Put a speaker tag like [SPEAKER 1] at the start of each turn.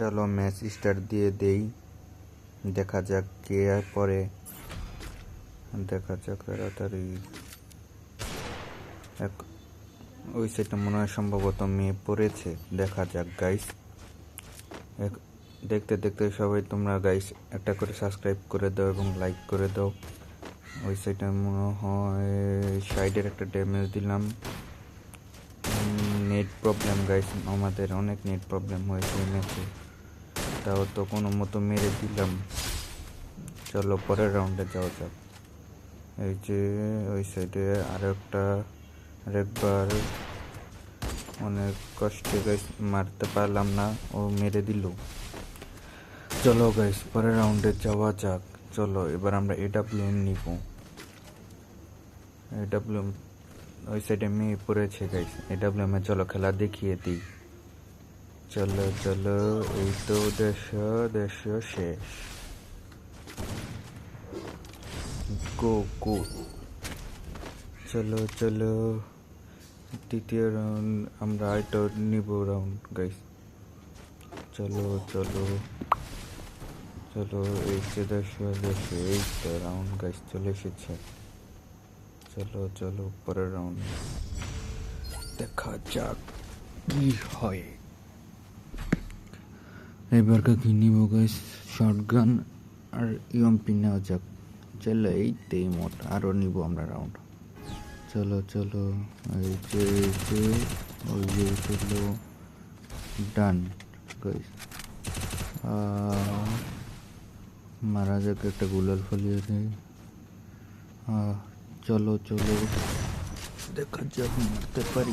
[SPEAKER 1] চলো match start দিয়ে দেই। দেখা যাক কে পরে। দেখা যাক তাড়াতাড়ি। এক, ওই সাইডটা মনে হয় সম্ভবত মেয়ে পড়েছে। দেখা যাক গাইস এক, দেখতে দেখতে সবাই তোমরা গাইস একটা করে সাবস্ক্রাইব করে দাও এবং লাইক করে দাও। ওই সাইডে মনে হয় সাইডের একটা ড্যামেজ দিলাম। নেট প্রবলেম গাইস আমাদের অনেক নেট প্রবলেম হয়েছে ম্যাচে তাও তো কোনো মতো মেরে দিলাম। চলো পরের রাউন্ডে যাওয়া যাক। এই যে, ওই সাইডে আরও একটা আরেকবার অনেক কষ্টে গাইস মারতে পারলাম না, ও মেরে দিল। চলো গাইস পরের রাউন্ডে যাওয়া যাক। চলো, এবার আমরা এডাব্লিউএম নিব। এডাব্লিউএম ওই সাইডে মেয়ে পড়েছে গাইস এডাব্লিউএম চলো খেলা দেখিয়ে দিই। চলো চলো, এই তো দেড়শো দেড়শো শেষ। গো গো। চলো চলো তৃতীয় রাউন্ড আমরা আরেকটা নিব রাউন্ড গাইস চলো চলো চলো, এই যে দেড়শো দেড়শো এই তো রাউন্ড গাইস চলে এসেছে। চলো চলো, পরের রাউন্ড দেখা যাক কি হয়। এবার কি নিব গাইস শর্ট গান আর ইউএমপি নেওয়া যাক। চলো এই তেই মোট আরও নিব আমরা রাউন্ড চলো চলো, এই যে এই যে, ওই যে চলো। ডান গাইস মারা যাক একটা গুলাল ফলিয়ে দেয় চলো চলো। দেখা যাক, মারতে পারি।